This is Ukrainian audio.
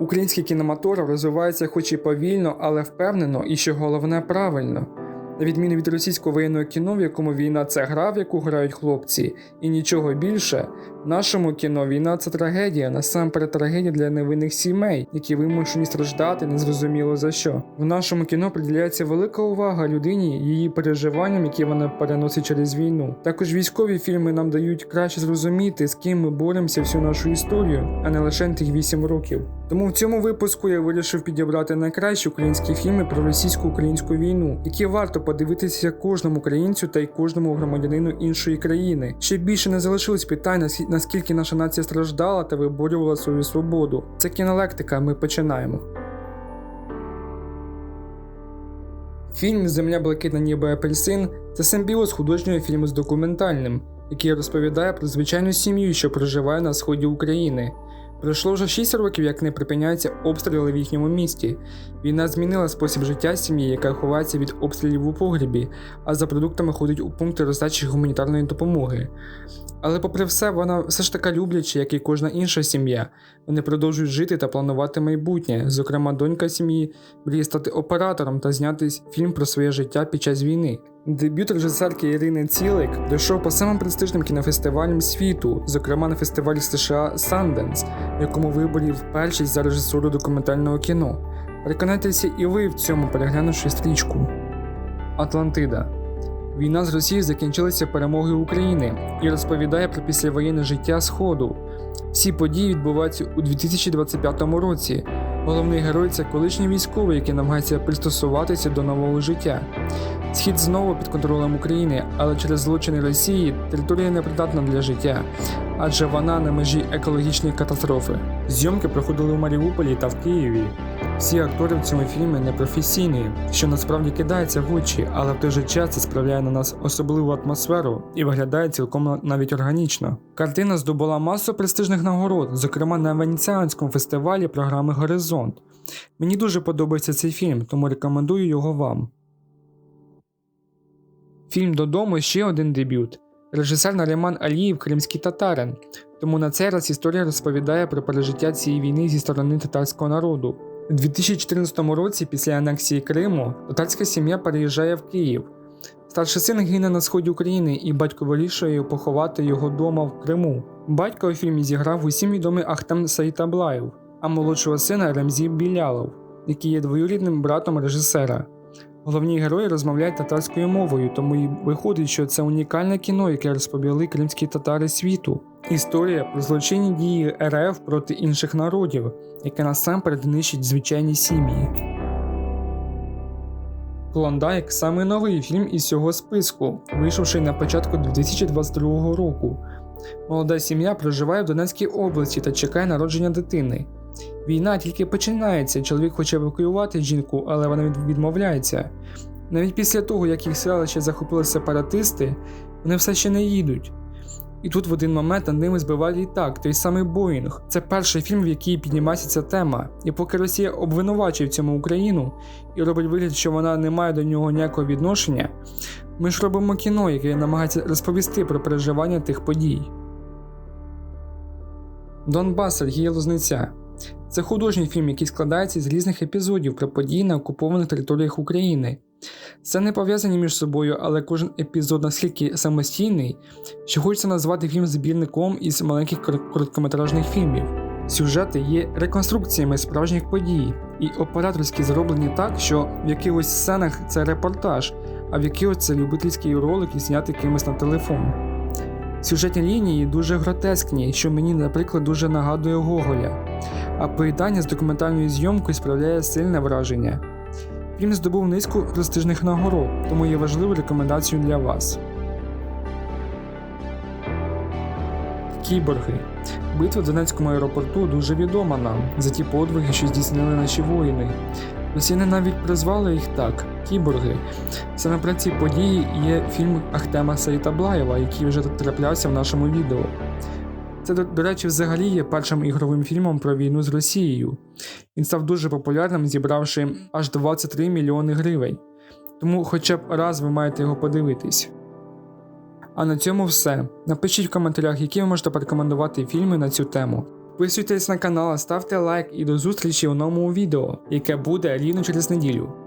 Український кінематограф розвивається хоч і повільно, але впевнено, і що головне правильно. На відміну від російського воєнного кіно, в якому війна це гра, в яку грають хлопці, і нічого більше, нашому кіно війна це трагедія, насамперед трагедія для невинних сімей, які вимушені страждати незрозуміло за що. В нашому кіно приділяється велика увага людині, її переживанням, які вона переносить через війну. Також військові фільми нам дають краще зрозуміти, з ким ми боремося всю нашу історію, а не лише тих 8 років. Тому в цьому випуску я вирішив підібрати найкращі українські фільми про російсько-українську війну, які варто подивитися кожному українцю та й кожному громадянину іншої країни. Ще більше не залишилось питань, наскільки наша нація страждала та виборювала свою свободу. Це кінолектика. Ми починаємо. Фільм Земля блакитна ніби апельсин це симбіоз художнього фільму з документальним, який розповідає про звичайну сім'ю, що проживає на сході України. Пройшло вже 6 років, як не припиняються обстріли в їхньому місті. Війна змінила спосіб життя сім'ї, яка ховається від обстрілів у погрібі, а за продуктами ходить у пункти роздачі гуманітарної допомоги. Але попри все, вона все ж така любляча, як і кожна інша сім'я. Вони продовжують жити та планувати майбутнє. Зокрема, донька сім'ї мріє стати оператором та зняти фільм про своє життя під час війни. Дебют режисерки Ірини Цілик дійшов по самим престижним кінофестивалям світу, зокрема на фестивалі США Sundance, в якому виборів першість за режисуру документального кіно. Переконайтеся і ви в цьому, переглянувши стрічку. Атлантида. Війна з Росією закінчилася перемогою України і розповідає про післявоєнне життя Сходу. Всі події відбуваються у 2025 році. Головний герой це колишній військовий, який намагається пристосуватися до нового життя. Схід знову під контролем України, але через злочини Росії територія непридатна для життя, адже вона на межі екологічної катастрофи. Зйомки проходили у Маріуполі та в Києві. Всі актори в цьому фільмі непрофесійні, що насправді кидається в очі, але в той же час це справляє на нас особливу атмосферу і виглядає цілком навіть органічно. Картина здобула масу престижних нагород, зокрема на Венеціанському фестивалі програми Горизонт. Мені дуже подобається цей фільм, тому рекомендую його вам. Фільм Додому ще один дебют. Режисер Наріман Аліїв кримський татарин, тому на цей раз історія розповідає про пережиття цієї війни зі сторони татарського народу. У 2014 році, після анексії Криму, татарська сім'я переїжджає в Київ. Старший син гине на сході України, і батько вирішує поховати його дома в Криму. Батько у фільмі зіграв усім відомий Ахтем Саїтаблаєв, а молодшого сина Ремзі Білялов, який є двоюрідним братом режисера. Головні герої розмовляють татарською мовою, тому і виходить, що це унікальне кіно, яке розповіли кримські татари світу. Історія про злочинні дії РФ проти інших народів, яке насамперед нищить звичайні сім'ї. Клондайк самий новий фільм із цього списку, вийшовши на початку 2022 року. Молода сім'я проживає в Донецькій області та чекає народження дитини. Війна тільки починається, чоловік хоче евакуювати жінку, але вона відмовляється. Навіть після того, як їх селище захопили сепаратисти, вони все ще не їдуть. І тут в один момент над ними збиває літак, той самий Боїнг. Це перший фільм, в який піднімається ця тема. І поки Росія обвинувачує в цьому Україну і робить вигляд, що вона не має до нього ніякого відношення, ми ж робимо кіно, яке намагається розповісти про переживання тих подій. Донбас Сергія Лозниця. Це художній фільм, який складається з різних епізодів про події на окупованих територіях України. Це не пов'язані між собою, але кожен епізод настільки самостійний, що хочеться назвати фільм збірником із маленьких короткометражних фільмів. Сюжети є реконструкціями справжніх подій, і операторські зроблені так, що в якихось сценах це репортаж, а в якихось це любительський ролик і знятий кимось на телефон. Сюжетні лінії дуже гротескні, що мені, наприклад, дуже нагадує Гоголя, а поєднання з документальною зйомкою справляє сильне враження. Фільм здобув низку престижних нагород, тому є важливою рекомендацією для вас. Кіборги. Битва в Донецькому аеропорту дуже відома нам за ті подвиги, що здійснили наші воїни. Росіяни навіть призвали їх так кіборги. Саме про ці події є фільм Ахтема Саїтаблаєва, який вже траплявся в нашому відео. Це, до, речі, взагалі є першим ігровим фільмом про війну з Росією. Він став дуже популярним, зібравши аж 23 мільйони гривень. Тому хоча б раз ви маєте його подивитись. А на цьому все. Напишіть в коментарях, які ви можете порекомендувати фільми на цю тему. Підписуйтесь на канал, ставте лайк і до зустрічі у новому відео, яке буде рівно через неділю.